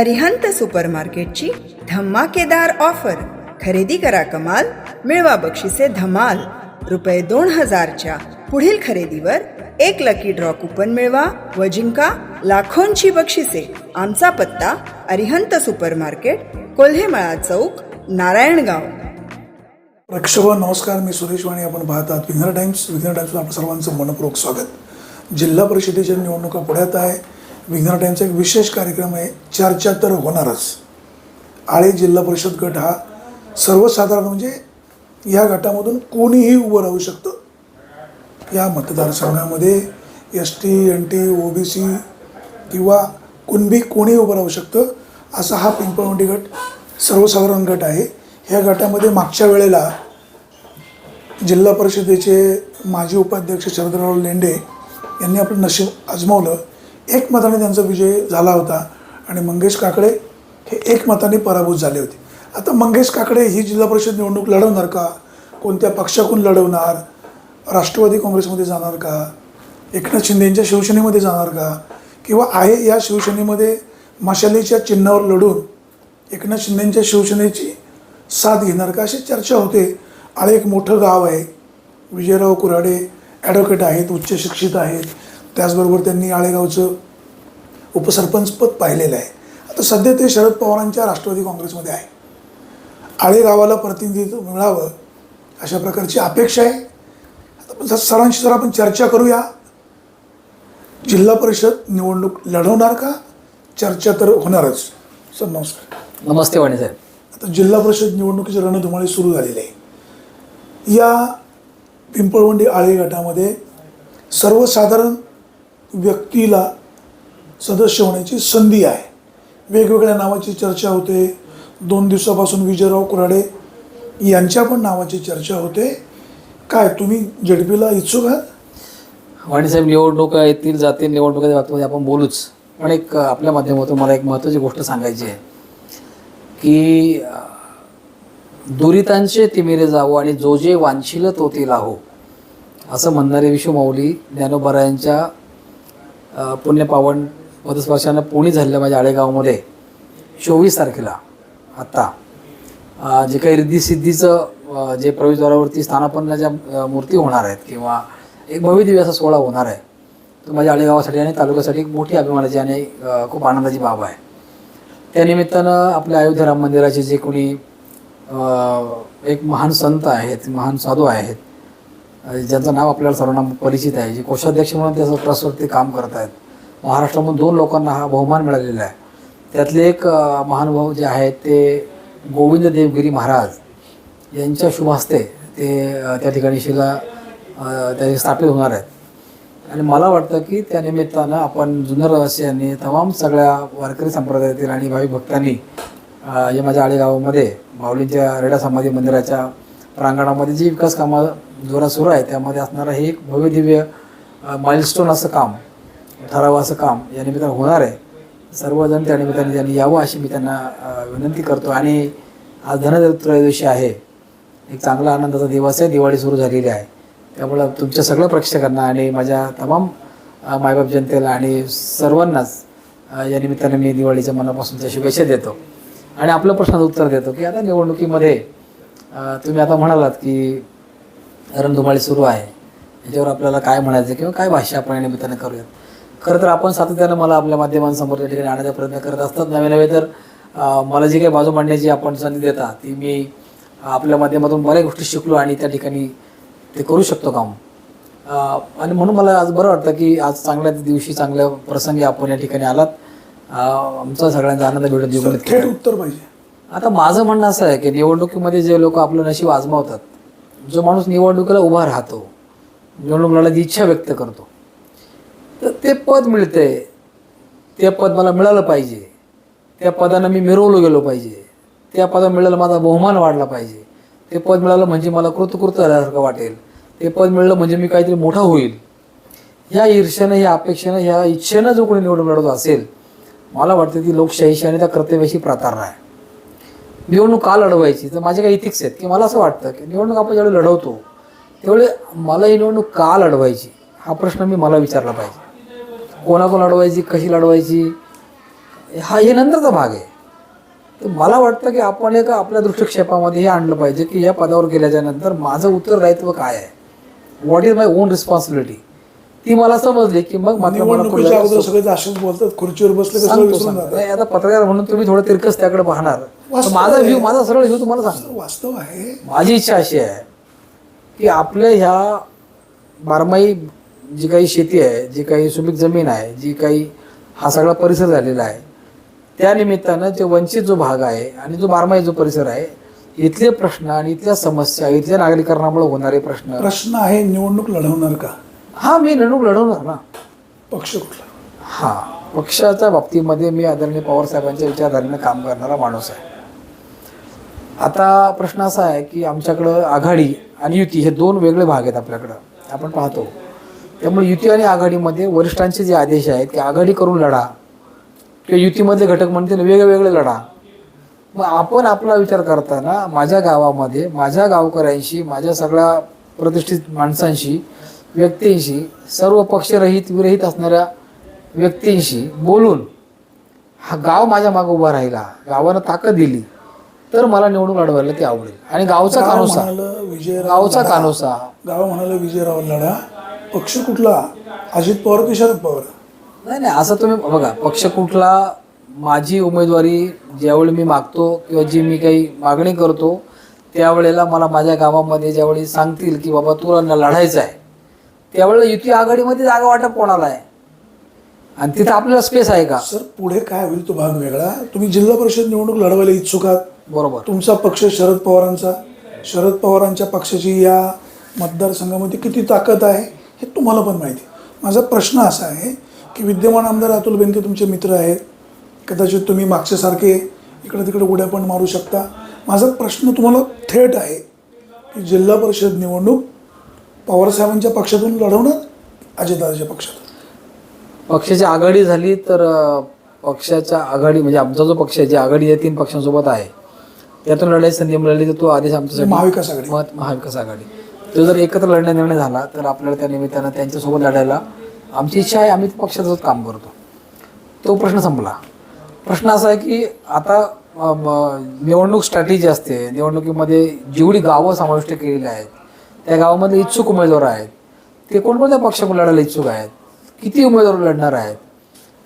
अरिहंत सुपरमार्केटची धमाकेदार ऑफर. खरेदी करा कमाल मिळवा बक्षिसे धमाल. रुपये दोन हजारच्या पुढील खरेदीवर एक लकी ड्रॉ कुपन मिळवा व जिंका लाखोंची बक्षिसे. आमचा पत्ता अरिहंत सुपरमार्केट कोल्हेमळा चौक नारायणगाव. प्रेक्षक नमस्कार मी सुरेश वाणी आपण पाहतात विघ्नर टाइम्स. विघ्नर टाइम्सला आपलं सर्वांचं मनपूर्वक स्वागत. जिल्हा परिषदेच्या निवडणुका पुढ्यात आहे. विघ्नर टाईमचा एक विशेष कार्यक्रम आहे. चर्चा तर होणारच. आळे जिल्हा परिषद गट हा सर्वसाधारण म्हणजे या गटामधून कोणीही उभं राहू शकतं. या मतदारसंघामध्ये S T N T O B C किंवा कुणबी कोणी उभं राहू शकतं असा हा पिंपळवंडी गट सर्वसाधारण गट आहे. ह्या गटामध्ये मागच्या वेळेला जिल्हा परिषदेचे माजी उपाध्यक्ष शरदराव लेंडे यांनी आपलं नशीब आजमावलं. एक मताने त्यांचा विजय झाला होता आणि मंगेश काकडे हे एक मताने पराभूत झाले होते. आता मंगेश काकडे ही जिल्हा परिषद निवडणूक लढवणार का? कोणत्या पक्षाकडून लढवणार? राष्ट्रवादी काँग्रेसमध्ये जाणार का? एकनाथ शिंदेंच्या शिवसेनेमध्ये जाणार का? किंवा आहे या शिवसेनेमध्ये मशालीच्या चिन्हावर लढून एकनाथ शिंदेंच्या शिवसेनेची साथ घेणार का? अशी चर्चा होते. आणि एक मोठं गाव आहे. विजयराव कुऱ्हाडे ॲडव्होकेट आहेत उच्च शिक्षित आहेत. त्याचबरोबर त्यांनी आळेगावचं उपसरपंचपद पाहिलेलं आहे. आता सध्या ते शरद पवारांच्या राष्ट्रवादी काँग्रेसमध्ये आहे. आळे गावाला प्रतिनिधित्व मिळावं अशा प्रकारची अपेक्षा आहे. आता सरांशी जर आपण चर्चा करूया. जिल्हा परिषद निवडणूक लढवणार का? चर्चा तर होणारच. सर नमस्कार. नमस्ते वाणी साहेब. आता जिल्हा परिषद निवडणुकीची रणधुमाळी सुरू झालेली आहे. या पिंपळवंडी आळे गटामध्ये सर्वसाधारण व्यक्तीला सदस्य होण्याची संधी आहे. वेगवेगळ्या नावाची चर्चा होते. दोन दिवसापासून विजयराव कुराडे यांच्या पण नावाची चर्चा होते. काय तुम्ही जडपीला इच्छुक आहात? वाणीसाहेब निवडणुका येतील जातील निवडणुकाच्या बाबतीमध्ये आपण बोलूच. पण एक आपल्या माध्यमातून मला एक महत्त्वाची गोष्ट सांगायची आहे की दुरितांचे तिमिरे जावो आणि जो जे वांछिल तो ते लाहो असं म्हणणारे विश्वमौली ज्ञानोबरायांच्या पुण्यपावन पदस्पर्शानं पुणे झालेलं माझ्या आळेगावमध्ये चोवीस तारखेला आत्ता जे काही रिद्धिसिद्धीचं जे प्रवेशद्वारावरती स्थानापन्नाच्या ज्या मूर्ती होणार आहेत किंवा एक भव्यदिव्य असा सोहळा होणार आहे तो माझ्या आळेगावासाठी आणि तालुक्यासाठी एक मोठी अभिमानाची आणि खूप आनंदाची बाब आहे. त्यानिमित्तानं आपल्या अयोध्या राम मंदिराचे जे कोणी एक महान संत आहेत महान साधू आहेत ज्यांचं नाव आपल्याला सर्वांना परिचित आहे जे कोषाध्यक्ष म्हणून त्याचं ट्रस्टवरती काम करत आहेत महाराष्ट्रामधून दोन लोकांना हा बहुमान मिळालेला आहे. त्यातले एक महानुभाव जे आहेत ते गोविंद देवगिरी महाराज यांच्या शुभ हस्ते ते त्या ठिकाणी शिला त्याचे स्थापित होणार आहेत. आणि मला वाटतं की त्या निमित्तानं आपण जुन्नर रहिवासियांनी तमाम सगळ्या वारकरी संप्रदायातील आणि भाविक भक्तांनी जे या माझ्या आळेगावामध्ये माऊलींच्या रेडा समाधी मंदिराच्या प्रांगणामध्ये जी विकास कामं जोरात सुरू आहे. त्यामध्ये असणारं हे एक भव्यदिव्य माइलस्टोन असं काम ठरावं असं काम या निमित्तानं होणार आहे. सर्वजण त्या निमित्ताने त्यांनी यावं अशी मी त्यांना विनंती करतो. आणि आज धनत्रयोदशी आहे. एक चांगला आनंदाचा दिवस आहे. दिवाळी सुरू झालेली आहे. त्यामुळं तुमच्या सगळ्या प्रेक्षकांना आणि माझ्या तमाम मायबाप जनतेला आणि सर्वांनाच या निमित्ताने मी दिवाळीच्या मनापासूनच्या शुभेच्छा देतो. आणि आपल्या प्रश्नाचं उत्तर देतो की आता निवडणुकीमध्ये तुम्ही आता म्हणालात की रणधुमाळी सुरू आहे. याच्यावर आपल्याला काय म्हणायचं किंवा काय भाष्य आपण या निमित्ताने करूयात? खरं तर आपण सातत्यानं मला आपल्या माध्यमांसमोर त्या ठिकाणी आणण्याचा प्रयत्न करत असतात. नवे नवे तर मला जी काही बाजू मांडण्याची आपण संधी देता ती मी आपल्या माध्यमातून बऱ्याच गोष्टी शिकलो आणि त्या ठिकाणी ते करू शकतो काम. आणि म्हणून मला आज बरं वाटतं की आज चांगल्या दिवशी चांगल्या प्रसंगी आपण या ठिकाणी आलात. आमचा सगळ्यांचा आनंद थेट केला. उत्तर पाहिजे. आता माझं म्हणणं असं आहे की निवडणुकीमध्ये जे लोक आपलं नशीब आजमावतात जो माणूस निवडणुकीला उभा राहतो निवडणूक लढायची इच्छा व्यक्त करतो तर ते पद मिळते ते पद मला मिळालं पाहिजे. त्या पदानं मी मिरवलो गेलो पाहिजे. त्या पदा मिळालं माझा बहुमान वाढला पाहिजे. ते पद मिळालं म्हणजे मला कृतकृत झाल्यासारखं वाटेल. ते पद मिळलं म्हणजे मी काहीतरी मोठा होईल. ह्या ईर्ष्यानं ह्या अपेक्षेनं ह्या इच्छेनं जो कोणी निवडणूक लढत असेल मला वाटतं ती लोकशाहीशी आणि त्या कर्तव्याशी प्रतार आहे. निवडणूक का लढवायची? तर माझे काही इथिक्स आहेत. की मला असं वाटतं की निवडणूक आपण ज्यावेळी लढवतो त्यावेळी मला ही निवडणूक का लढवायची? हा प्रश्न मी मला विचारला पाहिजे. कोणाकोण लढवायची? कशी लढवायची? हा हे नंतरचा भाग आहे. तर मला वाटतं की आपण एक आपल्या दृष्टिक्षेपामध्ये हे आणलं पाहिजे की या पदावर गेल्याच्यानंतर माझं उत्तरदायित्व काय आहे? What is my own responsibility ती मला समजली की मग मात्र मला निवडणुकीच्या पुढे अगोदर सगळे असेच बोलतात खुर्चीवर बसले कसं सांगतो विसरून सांगतो. जातात? नाही, आता पत्रकार म्हणून तुम्ही थोडं तिरकस त्याकडे पाहणार. तर वास्तव माझा आहे. व्ह्यू माझा सरळ व्ह्यू तुम्हाला सांगतो. वास्तव आहे. माझी इच्छा अशी आहे की आपल्या ह्या बारमाही जी काही शेती आहे जी काही सुपीक जमीन आहे जी काही हा सगळा परिसर झालेला आहे त्या निमित्तानं जे वंचित जो भाग आहे आणि जो बारमाही जो परिसर आहे इथले प्रश्न आणि इथल्या समस्या इथल्या नागरीकरणामुळे होणारे प्रश्न प्रश्न आहे निवडणूक लढवणार का? हा मी निवडणूक लढवणार ना. पक्ष कुठला? हा पक्षाच्या बाबतीमध्ये मी आदरणीय पवार साहेबांच्या विचारधारेनं काम करणारा माणूस आहे. आता प्रश्न असा आहे की आमच्याकडं आघाडी आणि युती हे दोन वेगळे भाग आहेत आपल्याकडं. आपण पाहतो. त्यामुळे युती आणि आघाडीमध्ये वरिष्ठांचे जे आदेश आहेत की आघाडी करून लढा. किंवा युतीमधले घटक म्हणतील वेगळे वेगळे लढा. मग आपण आपला विचार करताना माझ्या गावामध्ये माझ्या गावकऱ्यांशी माझ्या सगळ्या प्रतिष्ठित माणसांशी व्यक्तींशी सर्व पक्षरहित विरहित असणाऱ्या व्यक्तींशी बोलून हा गाव माझ्या मागे उभा राहिला. गावानं ताकद दिली तर मला निवडणूक लढवायला ते आवडेल. आणि गावचा गाव कानोसा. गावचा कानोसा. गाव म्हणालं विजयराव लढा. पक्ष कुठला? अजित पवार की शरद पवार? नाही नाही असं तुम्ही बघा. पक्ष कुठला माझी उमेदवारी ज्यावेळी मी मागतो किंवा जी मी काही मागणी करतो त्यावेळेला मला माझ्या गावामध्ये ज्यावेळी सांगतील की बाबा तुला लढायचं आहे त्यावेळेला युती आघाडीमध्ये जागा वाटप कोणाला आहे? आणि तिथं आपल्याला स्पेस आहे का? सर पुढे काय होईल तो भाग वेगळा. तुम्ही जिल्हा परिषद निवडणूक लढवायला इच्छुक आहात. बरोबर. तुमचा पक्ष शरद पवारांचा. शरद पवारांच्या पक्षाची या मतदारसंघामध्ये किती ताकद आहे हे तुम्हाला पण माहिती आहे. माझा प्रश्न असा आहे की विद्यमान आमदार अतुल बेनके तुमचे मित्र आहेत. कदाचित तुम्ही मागच्यासारखे इकडे तिकडे उड्या पण मारू शकता. माझा प्रश्न तुम्हाला थेट आहे की जिल्हा परिषद निवडणूक पवारसाहेबांच्या पक्षातून लढवणार अजितदादाच्या पक्षातून. पक्षाची आघाडी झाली तर पक्षाच्या आघाडी म्हणजे आमचा जो पक्ष आहे जी आघाडी आहे तीन पक्षांसोबत आहे त्यातून लढायची संधी मिळाली तर तो आदेश आमच्यासाठी महाविकास आघाडी. मत महाविकास आघाडी. तो जर एकत्र लढण्याचा निर्णय झाला तर आपल्याला त्या निमित्तानं त्यांच्यासोबत लढायला आमची इच्छा आहे आम्ही पक्षाचंच काम करतो. तो प्रश्न संपला. प्रश्न असा आहे की आता निवडणूक स्ट्रॅटेजी असते. निवडणुकीमध्ये जेवढी गावं समाविष्ट केलेली आहेत त्या गावामधले इच्छुक उमेदवार आहेत. ते कोणकोणत्या पक्षाकडून लढायला इच्छुक आहेत? किती उमेदवार लढणार आहेत?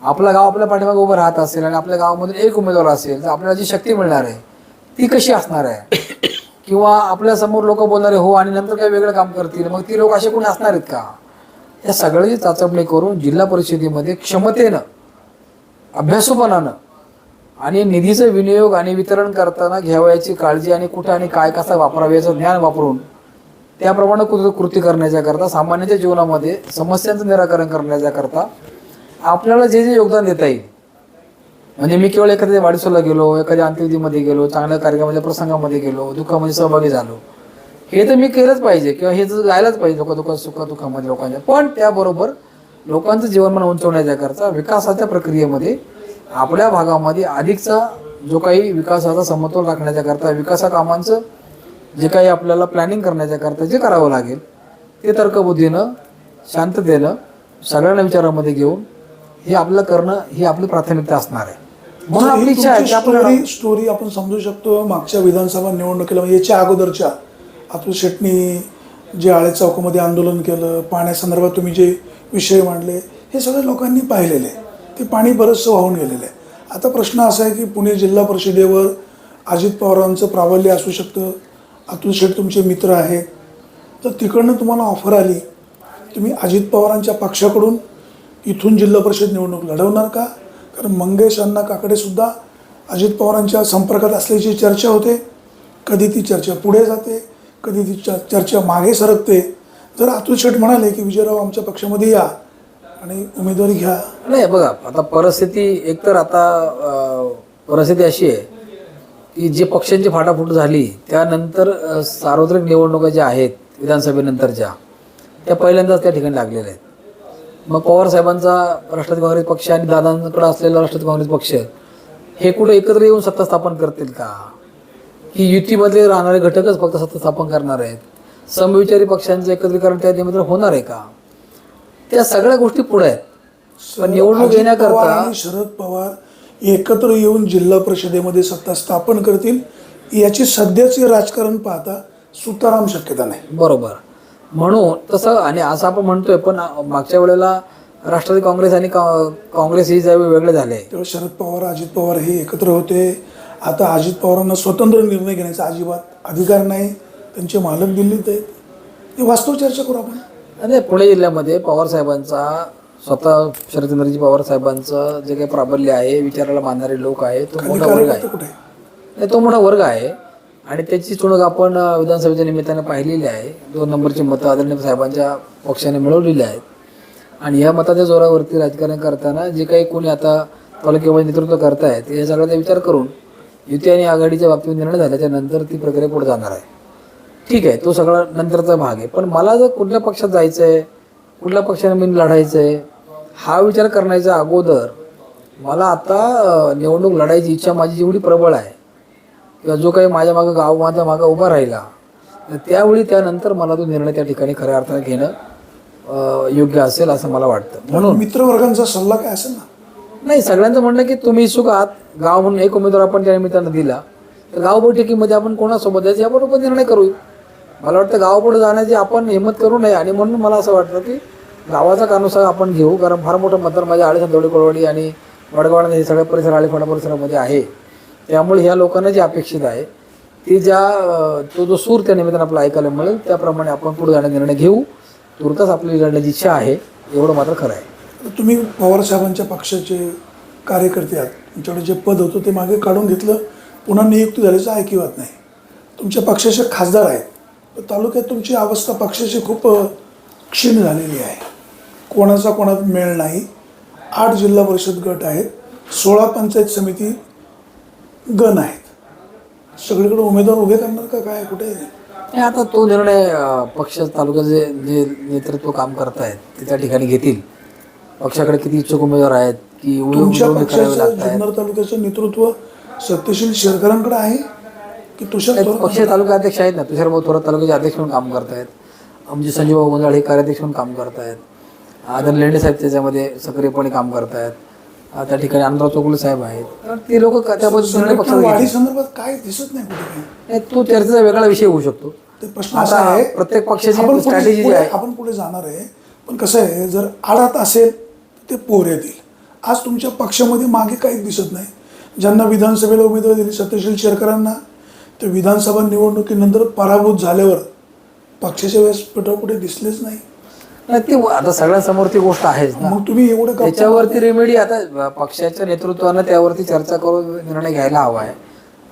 आपलं गाव आपल्या पाठीमागे उभं राहत असेल आणि आपल्या गावामधून एक उमेदवार असेल तर आपल्याला जी शक्ती मिळणार आहे ती कशी असणार आहे? किंवा आपल्यासमोर लोक बोलणारे हो आणि नंतर काही वेगळं काम करतील मग ती लोक असे कोणी असणार आहेत का? या सगळ्याची चाचपणी करून जिल्हा परिषदेमध्ये क्षमतेनं अभ्यासूपणानं आणि निधीचं विनियोग आणि वितरण करताना घ्यावयाची काळजी आणि कुठं आणि काय कसा वापरावा याचं ज्ञान वापरून त्याप्रमाणे कृ कृती करण्याच्या करता सामान्याच्या जीवनामध्ये समस्यांचं निराकरण करण्याच्या करता आपल्याला जे जे योगदान देता येईल म्हणजे मी केवळ एखाद्या वाढीसोला गेलो एखाद्या अंत्यविधीमध्ये गेलो चांगल्या कार्यक्रमाच्या प्रसंगामध्ये गेलो दुःखामध्ये सहभागी झालो हे तर मी केलंच पाहिजे किंवा हे तर गायलाच पाहिजे लोक दुःख सुख दुःखामध्ये लोकांच्या. पण त्याबरोबर लोकांचं जीवनमान उंचवण्याच्या करता विकासाच्या प्रक्रियेमध्ये आपल्या भागामध्ये अधिकचा जो काही विकासाचा समतोल राखण्याच्या करता विकासा कामांचं जे काही आपल्याला प्लॅनिंग करण्याच्या करता जे करावं लागेल ते तर्कबुद्धीनं शांततेनं सगळ्यांना विचारामध्ये घेऊन हे आपलं करणं ही आपली प्राथमिकता असणार आहे. म्हणून आपली इच्छा आहे की आपण स्टोरी आपण समजू शकतो. मागच्या विधानसभा निवडणुकीला म्हणजे याच्या अगोदरच्या अतुल शेटणी जे आळे चौकामध्ये आंदोलन केलं पाण्यासंदर्भात तुम्ही जे विषय मांडले हे सगळे लोकांनी पाहिलेले. ते पाणी बरंचसं वाहून गेलेलं आहे. आता प्रश्न असा आहे की पुणे जिल्हा परिषदेवर अजित पवारांचं प्राबल्य असू शकतं अतुल शेठ तुमचे मित्र आहेत तर तिकडनं तुम्हाला ऑफर आली. तुम्ही अजित पवारांच्या पक्षाकडून इथून जिल्हा परिषद निवडणूक लढवणार का? कारण मंगेश अण्णा काकडे सुद्धा अजित पवारांच्या संपर्कात असल्याची चर्चा होते. कधी ती चर्चा पुढे जाते कधी ती चर्चा मागे सरकते. जर अतुल शेठ म्हणाले की विजयराव आमच्या पक्षामध्ये या आणि उमेदवारी घ्या. नाही बघा आता परिस्थिती एकतर आता परिस्थिती अशी आहे की जे पक्षांची फाटाफूट झाली त्यानंतर सार्वत्रिक निवडणुका ज्या आहेत विधानसभेनंतरच्या त्या पहिल्यांदाच त्या ठिकाणी लागलेल्या आहेत. मग पवार साहेबांचा राष्ट्रवादी काँग्रेस पक्ष आणि दादांकडे असलेला राष्ट्रवादी काँग्रेस पक्ष हे कुठे एकत्र येऊन सत्ता स्थापन करतील का? की युतीमधले राहणारे घटकच फक्त सत्ता स्थापन करणार आहेत? समविचारी पक्षांचं एकत्रीकरण त्या निमित्त होणार आहे का? त्या सगळ्या गोष्टी पुढे आहेत. पण निवडणूक येण्याकरता शरद पवार एकत्र येऊन जिल्हा परिषदेमध्ये सत्ता स्थापन करतील याची सध्याचे राजकारण पाहता सुताराम शक्यता नाही. बरोबर. म्हणून तसं आणि असं आपण म्हणतोय पण मागच्या वेळेला राष्ट्रवादी काँग्रेस आणि का- काँग्रेस ही ज्यावेळी वेगळे झाले. तेव्हा शरद पवार अजित पवार हे एकत्र होते. आता अजित पवारांना स्वतंत्र निर्णय घेण्याचा अजिबात अधिकार नाही. त्यांचे मालक दिल्लीत आहेत. ते वास्तव चर्चा करू आपण. आणि पुणे जिल्ह्यामध्ये पवार साहेबांचा स्वतः शरदचंद्रजी पवार साहेबांचं जे काही प्राबल्य आहे विचाराला मानणारे लोक आहेत तो मोठा वर्ग आहे. आहे? नाही तो मोठा वर्ग आहे. आणि त्याची चुणक आपण विधानसभेच्या निमित्ताने पाहिलेली आहे. दोन नंबरची मतं आदरणीय साहेबांच्या पक्षाने मिळवलेली आहेत. आणि या मताच्या जोरावरती राजकारण करताना जे काही कोणी आता तालुक्यामध्ये नेतृत्व करतायत या सगळ्याचा विचार करून युती आणि आघाडीच्या बाबतीत निर्णय झाल्याच्यानंतर ती प्रक्रिया पुढे जाणार आहे. ठीक आहे तो सगळा नंतरचा भाग आहे. पण मला जर कुठल्या पक्षात जायचं आहे कुठल्या पक्षाने मी लढायचं आहे हा विचार करण्याच्या अगोदर मला आता निवडणूक लढायची इच्छा माझी जेवढी प्रबळ आहे. किंवा जो काही माझ्या मागं गाव माझ्या मागं उभा राहिला तर त्यावेळी त्यानंतर मला तो निर्णय त्या ठिकाणी खऱ्या अर्थाने घेणं योग्य असेल असं मला वाटतं. म्हणून मित्रवर्गांचा सल्ला काय असेल ना? नाही सगळ्यांचं म्हणणं की तुम्ही इच्छुक आहात. गाव म्हणून एक उमेदवार आपण त्या निमित्तानं दिला. तर गाव बैठकीमध्ये आपण कोणासोबत जायचं याबरोबर निर्णय करू मला वाटतं गावापुढे जाण्याची आपण हिंमत करू नये. आणि म्हणून मला असं वाटतं की गावाचा कानुसार आपण घेऊ कारण फार मोठं मतदार माझ्या आळे संतवडी कोळवाडी आणि वडगाव हे सगळ्या परिसर आळेफाडा परिसरामध्ये आहे. त्यामुळे ह्या लोकांना जे अपेक्षित आहे ती ज्या तो जो सूर त्या निमित्तानं आपला ऐकायला मिळेल त्याप्रमाणे आपण पुढे जाण्याचा निर्णय घेऊ. तुर्तास आपली लढण्याची इच्छा आहे एवढं मात्र खरं आहे. तुम्ही पवार साहेबांच्या पक्षाचे कार्यकर्ते आहात. तुमच्याकडे जे पद होतं ते मागे काढून घेतलं पुन्हा नियुक्ती झाल्याचं ऐकिवात नाही? तुमच्या पक्षाचे खासदार आहेत तर तालुक्यात तुमची अवस्था पक्षाची खूप क्षीण झालेली आहे. कोणाचा कोणात मेळ नाही. आठ जिल्हा परिषद गट आहेत. सोळा पंचायत समिती गण आहेत. सगळीकडे उमेदवार उभे करणार का काय? कुठे? नाही आता तो निर्णय पक्ष तालुक्याचे जे नेतृत्व काम करतायत ते त्या ठिकाणी घेतील. पक्षाकडे किती इच्छुक उमेदवार आहेत की तुमच्या पक्षाचं आहेत जुन्नर तालुक्याचं नेतृत्व सत्यशील शेरकरांकडे आहे की तुषार पक्ष तालुका अध्यक्ष आहेत ना तुषार भाऊ थोरात तालुक्याचे अध्यक्ष म्हणून काम करतायत. आमचे संजीव भाऊ गोंधळ हे कार्याध्यक्ष म्हणून काम करतायत. आदर लेंडे साहेब त्याच्यामध्ये सक्रियपणे काम करतायत. अं, त्या ठिकाणी आनंदराव चौगुले साहेब आहेत. तर ते लोक पक्षात. संदर्भात काय दिसत नाही तो चर्चेचा वेगळा विषय होऊ शकतो. ते प्रश्न असा आहे प्रत्येक पक्षाची स्ट्रॅटेजी आहे. आपण पुढे जाणार आहे पण कसं आहे जर आडात असेल ते पोर येतील. आज तुमच्या पक्षामध्ये मागे काहीच दिसत नाही. ज्यांना विधानसभेला उमेदवारी दिली सत्यशील शेरकरांना ते विधानसभा निवडणुकीनंतर पराभूत झाल्यावर पक्षाच्या व्यासपीठावर कुठे दिसलेच नाही. नाही, ती आता सगळ्यांसमोर ती गोष्ट आहेच ना. मग तुम्ही एवढं का त्याच्यावरती रेमेडी आता पक्षाच्या नेतृत्वानं त्यावरती चर्चा करून निर्णय घ्यायला हवा आहे.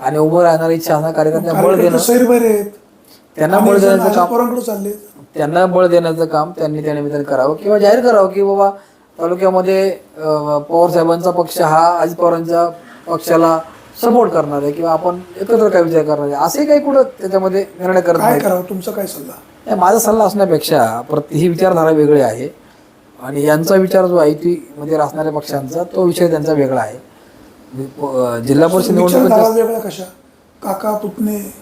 आणि उभं राहणारी इच्छा कार्यकर्त्यांना बळ कार्यकर्ते देणं सैरभैर आहेत. त्यांना बळ देण्याचं काम चालले त्यांना बळ देण्याचं काम त्यांनी त्या निमित्ताने करावं किंवा जाहीर करावं की बाबा तालुक्यामध्ये अं, पवार साहेबांचा पक्ष हा अजित पवारांच्या पक्षाला सपोर्ट करणार आहे किंवा आपण एकत्र काय विचार करणार आहे. असे काही कुठं त्याच्यामध्ये निर्णय करत काय नाही करावं? तुमचा काय सल्ला? नाही, माझा सल्ला असण्यापेक्षा प्रति ही विचारधारा वेगळी आहे. आणि यांचा विचार जो आहे टी मध्ये असणाऱ्या पक्षांचा तो विषय त्यांचा वेगळा आहे. अं, जिल्हा परिषद वेगळ्या कशा? काका पुतणे?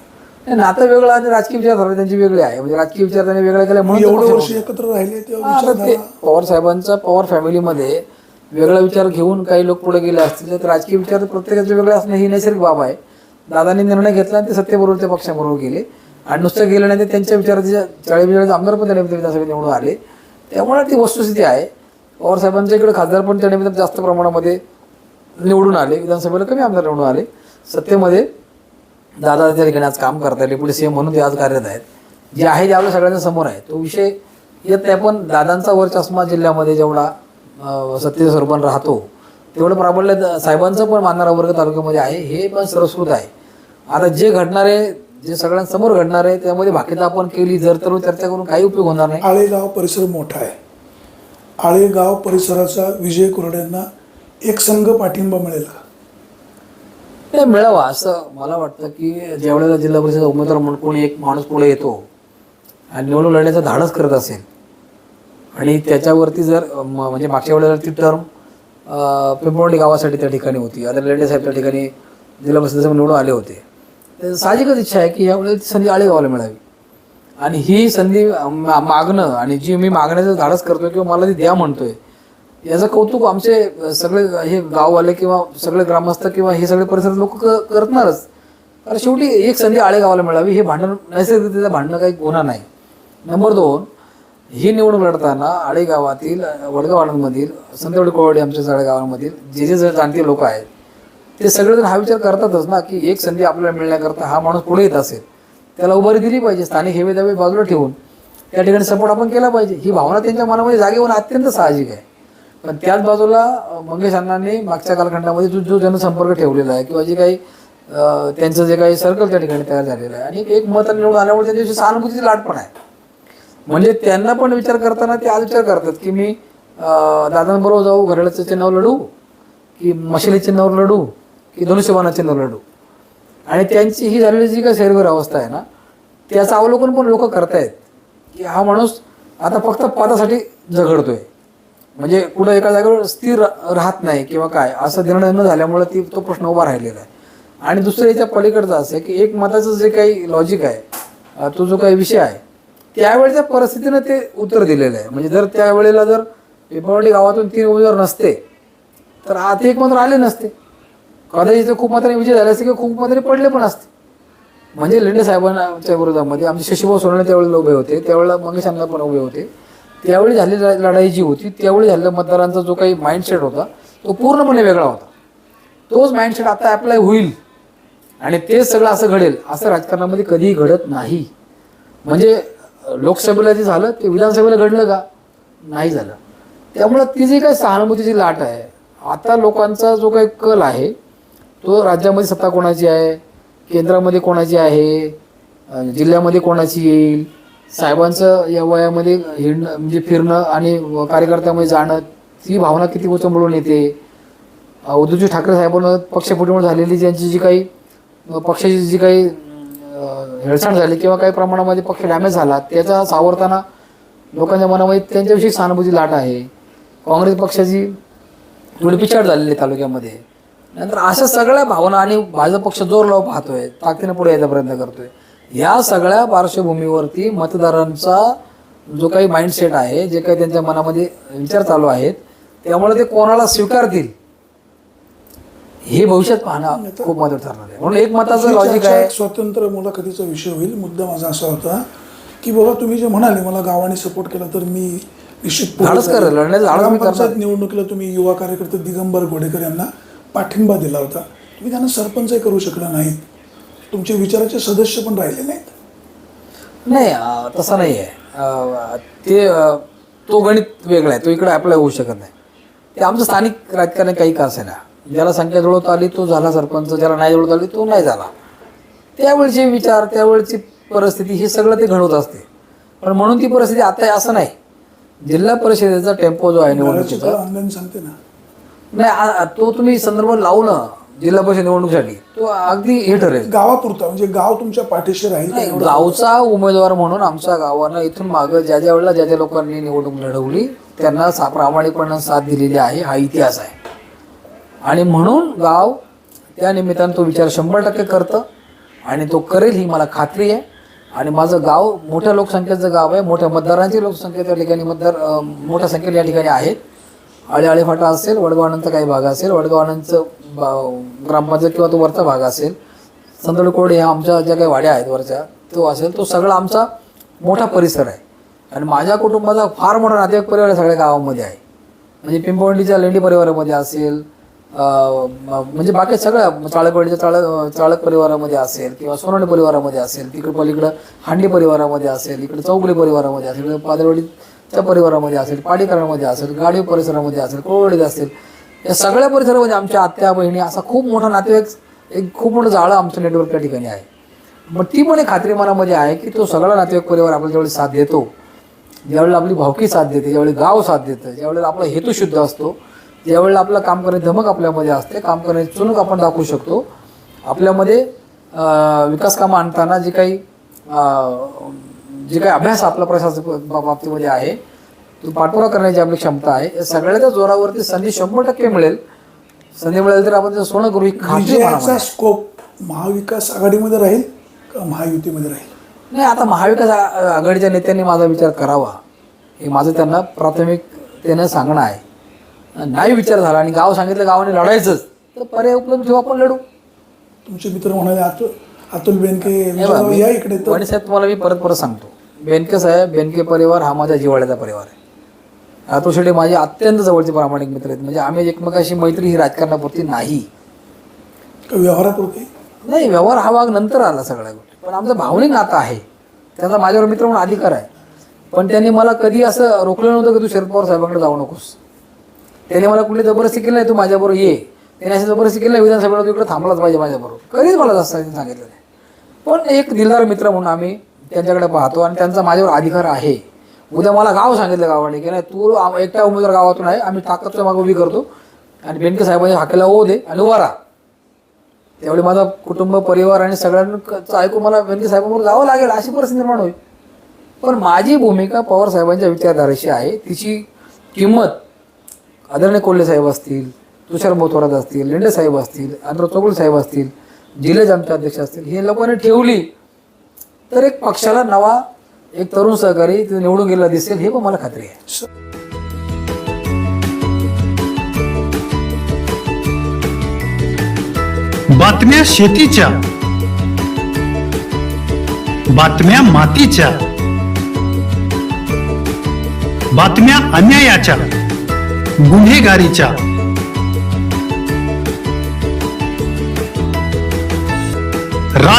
नातं वेगळं आणि राजकीय विचारधारा त्यांची वेगळी आहे. म्हणजे राजकीय विचार त्यांनी वेगळा केला म्हणून एवढे वर्ष एकत्र राहिले ते पवार साहेबांचा पवार फॅमिलीमध्ये वेगळा विचार घेऊन काही लोक पुढे गेले असतील. तर राजकीय विचार प्रत्येकाचे वेगळे असणे ही नैसर्गिक बाब आहे. दादांनी निर्णय घेतला आणि ते सत्तेबरोबर त्या पक्षाबरोबर गेले. आणि नुसतं गेलं नाही तर त्यांच्या विचाराचे चाळीस विचाराचे आमदार पण त्या निमित्त विधानसभेत निवडून आले. त्यामुळे ती वस्तुस्थिती आहे. पवार साहेबांच्या इकडे खासदार पण त्या निमित्त जास्त प्रमाणामध्ये निवडून आले. विधानसभेला कमी आमदार निवडून आले. सत्तेमध्ये दादा त्या ठिकाणी आज काम करता येईल पुढे सीएम म्हणून ते आज कार्यरत आहेत. जे आहे ते आपल्या सगळ्यांच्या समोर आहे. तो विषय येत नाही पण दादांचा वर चष्मा जिल्ह्यामध्ये जेवढा सत्तेच्या स्वरूपाने राहतो तेवढं प्राबल्य साहेबांचं पण मानणारा वर्ग तालुक्यामध्ये आहे. हे पण सरस्कृत आहे. आता जे घडणारे जे सगळ्यांसमोर घडणार आहे त्यामध्ये बाकीचं आपण केली जर तर चर्चा करून काही उपयोग होणार नाही. आळेगाव परिसर मोठा आहे. आळेगाव परिसराचा विजय कुरड्यांना एक संघ पाठिंबा मिळेल का? ते मिळावा असं मला वाटतं की ज्यावेळेला जिल्हा परिषद उमेदवार म्हणून कोणी एक माणूस पुढे येतो आणि निवडणूक लढण्याचं धाडस करत असेल आणि त्याच्यावरती जर म्हणजे मागच्या वेळेला ती टर्म पिंपळवंडी गावासाठी त्या ठिकाणी होती. आता लेंडे साहेब त्या ठिकाणी जिल्हा परिषदेसमोर निवडून आले होते. साहजिकच इच्छा आहे की यावेळेला संधी आळेगावाला मिळावी. आणि ही संधी मा- मागणं आणि जी मी मागण्याचं धाडस करतोय किंवा मला ती द्या म्हणतोय याचं कौतुक आमचे सगळे हे गाववाले किंवा सगळे ग्रामस्थ किंवा हे सगळे परिसर लोक करणारच. कारण शेवटी एक संधी आळे गावाला मिळावी हे भांडण नैसर्गिकरित्या भांडणं काही गुन्हा नाही. नंबर दोन ही निवडणूक लढताना आळे गावातील अ, वडगाव आनंदमधील संतवडी कोवाडी आमच्या सगळ्या गावांमधील जे जे जाणते लोक आहेत ते सगळेजण हा विचार करतातच ना की एक संधी आपल्याला मिळण्याकरता हा माणूस पुढे येत असेल. त्याला उभारी दिली पाहिजे स्थानिक हेवे दावे बाजूला ठेवून. त्या ठिकाणी सपोर्ट आपण केला पाहिजे. ही भावना त्यांच्या मनामध्ये जागे होणं अत्यंत साहजिक आहे. पण त्याच बाजूला मंगेश अण्णांनी मागच्या कालखंडामध्ये जो जो जनसंपर्क ठेवलेला आहे किंवा जे काही त्यांचं जे काही सर्कल त्या ठिकाणी तयार झालेलं आहे. आणि एक मत निवडून आल्यामुळे त्या दिवशी सहानुभूतीची लाट पण आहे. म्हणजे त्यांना पण विचार करताना ते आज विचार करतात की मी दादांबरोबर जाऊ घड्याळाचं चिन्हावर लढू की मशाली चिन्हावर लढू की धनुष्यबाणा चिन्हावर लढू. आणि त्यांची ही झालेली जी काही शरीर अवस्था आहे ना त्याचं अवलोकन पण लोक करतायत की हा माणूस आता फक्त पदासाठी झगडतोय. म्हणजे कुठं एका जागेवर स्थिर राहत नाही किंवा काय असं निर्णय न झाल्यामुळे ती तो प्रश्न उभा राहिलेला आहे. आणि दुसरं याच्या पलीकडचं असं आहे की एक मताचं जे काही लॉजिक आहे तो जो काही विषय आहे त्यावेळेच्या परिस्थितीनं ते उत्तर दिलेलं आहे. म्हणजे जर त्यावेळेला जर पिंपळवाडी गावातून तीन उमेदवार नसते तर आता एक मात्र आले नसते. कदाचित ते खूप मात्र विजय झाले असते किंवा खूप मात्र पडले पण असते म्हणजे लेंडे साहेबांच्या विरोधामध्ये आमचे शशीभाऊ सोनवणे त्यावेळेला उभे होते त्यावेळेला मंगेश अण्णा पण उभे होते. त्यावेळी झालेली लढाई जी होती त्यावेळी झालेला मतदारांचा जो काही माइंडसेट होता तो पूर्णपणे वेगळा होता. तोच माइंडसेट आता अप्लाय होईल. आणि तेच सगळं असं घडेल असं राजकारणामध्ये कधीही घडत नाही. म्हणजे लोकसभेला जे झालं ते विधानसभेला घडलं का? नाही झालं. त्यामुळं ती जी काही सहानुभूतीची लाट आहे आता लोकांचा जो काही कल आहे तो राज्यामध्ये सत्ता कोणाची आहे? केंद्रामध्ये कोणाची आहे? जिल्ह्यामध्ये कोणाची येईल? साहेबांचं या वयामध्ये हिंडणं म्हणजे फिरणं आणि कार्यकर्त्यामध्ये जाणं ती भावना किती उचंबळून येते? उद्धवजी ठाकरे साहेबांना पक्षफुटीमुळे झालेली ज्यांची जी काही पक्षाची जी काही अ, हेळसांड झाली किंवा काही प्रमाणामध्ये पक्ष डॅमेज झाला त्याचा सावरताना लोकांच्या मनामध्ये त्यांच्याविषयी सहानुभूती लाट आहे. काँग्रेस पक्षाची थोडी पिछाड झालेली आहे तालुक्यामध्ये. नंतर अशा सगळ्या भावना आणि भाजप पक्ष जोर लावून पाहतोय ताकदीने पुढे यायचा प्रयत्न करतोय. या सगळ्या पार्श्वभूमीवरती मतदारांचा जो काही माइंडसेट आहे जे काही त्यांच्या मनामध्ये विचार चालू आहेत त्यामुळे ते कोणाला स्वीकारतील हे भविष्यात पाहणं खूप महत्वाचं ठरणार आहे. म्हणून एक मताचं लॉजिक आहे. स्वतंत्र मुलाखतीचा विषय होईल. मुद्दा माझा असा होता की बाबा तुम्ही जे म्हणाले मला गावाने सपोर्ट केला तर मी निश्चित निवडणुकीला तुम्ही युवा कार्यकर्ते दिगंबर घोडेकर यांना पाठिंबा दिला होता. तुम्ही त्यांना सरपंचही करू शकला नाहीत. तुमचे विचाराचे सदस्य पण राहिले नाहीत. नाही तसं नाही आहे. ते तो गणित वेगळा आहे. तो इकडे अप्लाय होऊ शकत नाही. ते आमचं स्थानिक राजकारण काही का असेना ज्याला संख्या जुळवत आली तो झाला सरपंच. ज्याला नाही जुळवत आली तो नाही झाला. त्यावेळचे विचार त्यावेळची परिस्थिती हे सगळं ते घडवत असते. पण म्हणून ती परिस्थिती आता असं नाही. जिल्हा परिषदेचा टेम्पो जो आहे निवडणुकीचा सांगते ना. नाही आ- तो तुम्ही संदर्भ लावू ना जिल्हा परिषद निवडणुकीसाठी. तो अगदी हे ठरेल. गावापुरता म्हणजे गाव तुमच्या पाठीशी राहील नाही, गावचा उमेदवार म्हणून आमच्या गावानं इथून मागं ज्या ज्या वेळेला ज्या ज्या लोकांनी निवडणूक लढवली त्यांना सा प्रामाणिकपणे साथ दिलेली आहे हा इतिहास आहे. आणि म्हणून गाव त्या निमित्तानं तो विचार शंभर टक्के करतं आणि तो करेल ही मला खात्री आहे. आणि माझं गाव मोठ्या लोकसंख्येचं गाव आहे मोठ्या मतदारांची लोकसंख्या त्या ठिकाणी मतदार अं, मोठ्या संख्येने या ठिकाणी आहेत. आळे आळे फाटा असेल वडगावानंदचा काही भाग असेल वडगावानंदचं बा- ग्रामपंचायत किंवा तो वरचा भाग असेल. संतोड कोड ह्या आमच्या ज्या काही वाड्या आहेत वरच्या तो असेल तो सगळा आमचा मोठा परिसर आहे. आणि माझ्या कुटुंबाचा फार मोठा नातेवाईक परिवार सगळ्या गावामध्ये आहे. म्हणजे पिंपवंडीच्या लेंडी परिवारामध्ये असेल म्हणजे बाकी सगळ्या चाळकवाडीच्या चाळक चाळक परिवारामध्ये असेल किंवा सोनवणे परिवारामध्ये असेल तिकडं पलीकडं हांडी परिवारामध्ये असेल इकडे चौगुले परिवारामध्ये असेल पादरवाडी त्या परिवारामध्ये असेल पाडीकरांमध्ये असेल गाडी परिसरामध्ये असेल कोळवडीत असेल या सगळ्या परिसरामध्ये आमच्या आत्या बहिणी असा खूप मोठा नातेवाईक एक खूप मोठं जाळं आमचं नेटवर्क त्या ठिकाणी आहे. मग ती पण एक खात्री मनामध्ये आहे की तो सगळा नातेवाईक परिवार आपल्याला ज्यावेळी साथ देतो ज्यावेळेला आपली भावकी साथ देते ज्यावेळी गाव साथ देतं ज्यावेळेला आपला हेतू शुद्ध असतो ज्यावेळेला आपलं काम करण्याची धमक आपल्यामध्ये असते काम करण्याची चुनूक आपण दाखवू शकतो आपल्यामध्ये विकास कामं आणताना जे काही जे काही अभ्यास आपला प्रशासन बाबतीमध्ये आहे तो पाठपुरा करण्याची आपली क्षमता आहे. या सगळ्याच्या जोरावरती संधी शंभर टक्के मिळेल. संधी मिळेल तर आपण सोनं करू ही खात्री विजयाचा मनामध्ये आहे. स्कोप महाविकास आघाडीमध्ये राहील का महायुतीमध्ये राहील? नाही आता महाविकास आ- आघाडीच्या नेत्यांनी माझा विचार करावा. हे माझं त्यांना प्राथमिक त्यानं सांगणं आहे. नाही विचार झाला आणि गाव सांगितलं गावाने लढायचंच तर पर्याय उपलब्ध ठेवू आपण लढू. तुमचे मित्र म्हणाले अतुल अतुल बेनके या इकडे तर साहेब तुम्हाला मी परत परत सांगतो. बेनके साहेब बेनके परिवार हा माझ्या जिवाळ्याचा परिवार आहे. अतुल शेट्टी माझे अत्यंत जवळचे प्रामाणिक मित्र आहेत. म्हणजे आम्ही एकमेकाशी मैत्री ही राजकारणापुरती नाही. व्यवहारापुरती? नाही व्यवहार हा भाग नंतर आला सगळ्या गोष्टी. पण आमचं भावनिक नातं आहे. त्याचा माझ्यावर मित्र म्हणून अधिकार आहे. पण त्यांनी मला कधी असं रोखलं नव्हतं की तू शरद पवार साहेबांकडे जाऊ नकोस. त्याने मला कुठली जबरदस्ती केली नाही तू माझ्याबरोबर ये. त्याने अशी जबरदस्ती केली नाही विधानसभेला तू इकडे थांबलाच पाहिजे माझ्याबरोबर. कधीच मला जास्त सांगितलं नाही. पण एक दिलदार मित्र म्हणून आम्ही त्यांच्याकडे पाहतो आणि त्यांचा माझ्यावर अधिकार आहे. उद्या मला गाव सांगितलं गावाने की नाही तू आम- एकटा उमेदवार गावातून आहे आम्ही ताकदच्या मागे उभी करतो. आणि बेनके साहेबांच्या हाकेला होऊ दे आणि उभा राहा. त्यावेळी माझा कुटुंब परिवार आणि सगळ्यांचं ऐकून मला बेनके साहेबांवर जावं लागेल अशी परिस्थिती निर्माण होईल. पण माझी भूमिका पवार साहेबांच्या विचारधारेशी आहे. तिची किंमत आदरणीय कोल्हे साहेब असतील तुषार मोथोरात असतील लेंडे साहेब असतील आंध्र चोगुल साहेब असतील जिल्हे आमचे अध्यक्ष असतील हे लोकांनी ठेवली. तर एक पक्षाला नवा एक तरुण सहकारी निवडून गेला दिसेल हे पण मला खात्री आहे. बातम्या शेतीच्या बातम्या मातीच्या बातम्या अन्यायाच्या गुन्हेगारीच्या.